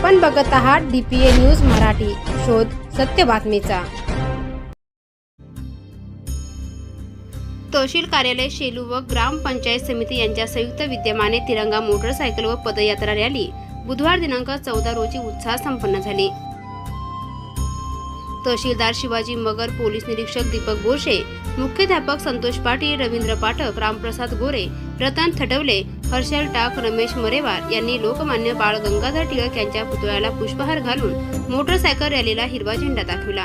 आपण बघत आहात डीपीए न्यूज मराठी. शोध सत्य बातमीचा. तहसील कार्यालय शेलू व ग्रामपंचायत समिती यांच्या संयुक्त विद्यमाने तिरंगा मोटरसायकल व पदयात्रा रॅली बुधवार दिनांक चौदा रोजी उत्साहात संपन्न झाली. तहसीलदार शिवाजी मगर पोलीस निरीक्षक दीपक बोरशे मुख्याध्यापक संतोष पाटील रवींद्र पाठक रामप्रसाद गोरे रतन थटवले हर्षल टाक रमेश मरेवार यांनी लोकमान्य बाळ गंगाधर टिळक यांच्या पुतळ्याला पुष्पहार घालून मोटरसायकल रॅलीला हिरवा झेंडा दाखविला.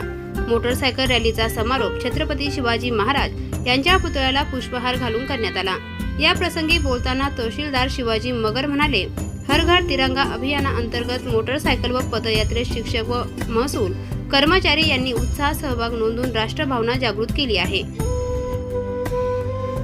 मोटरसायकल रॅलीचा समारोप छत्रपती शिवाजी महाराज यांच्या पुतळ्याला पुष्पहार घालून करण्यात आला. या प्रसंगी बोलताना तहसीलदार शिवाजी मगर म्हणाले हर घर तिरंगा अभियानाअंतर्गत मोटरसायकल व पदयात्रेत शिक्षक व महसूल कर्मचारी यांनी उत्साह सहभाग नोंदवून राष्ट्रभावना जागृत केली आहे.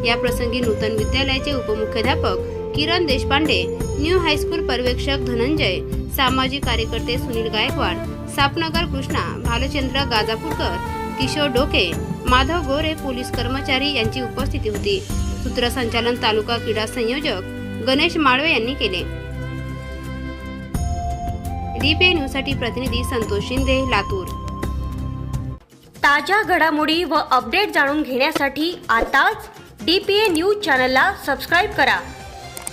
या प्रसंगी नूतन विद्यालयाचे उपमुख्याध्यापक Kiran Deshpande new high school पर्यवेक्षक धनंजय सामाजिक कार्यकर्ते सुनील गायकवाड सापनगर कृष्णा भालचंद्र गाजापूरकर किशोर डोके माधव गोरे पोलीस कर्मचारी यांची उपस्थिती होती. सूत्रसंचालन तालुका क्रीडा संयोजक गणेश माळवे यांनी केले. डीपीए न्यूजसाठी प्रतिनिधी संतोष शिंदे लातूर. ताज्या घडामोडी व अपडेट जाणून घेण्यासाठी आताच डी पी ए न्यूज चॅनलला सबस्क्राईब करा.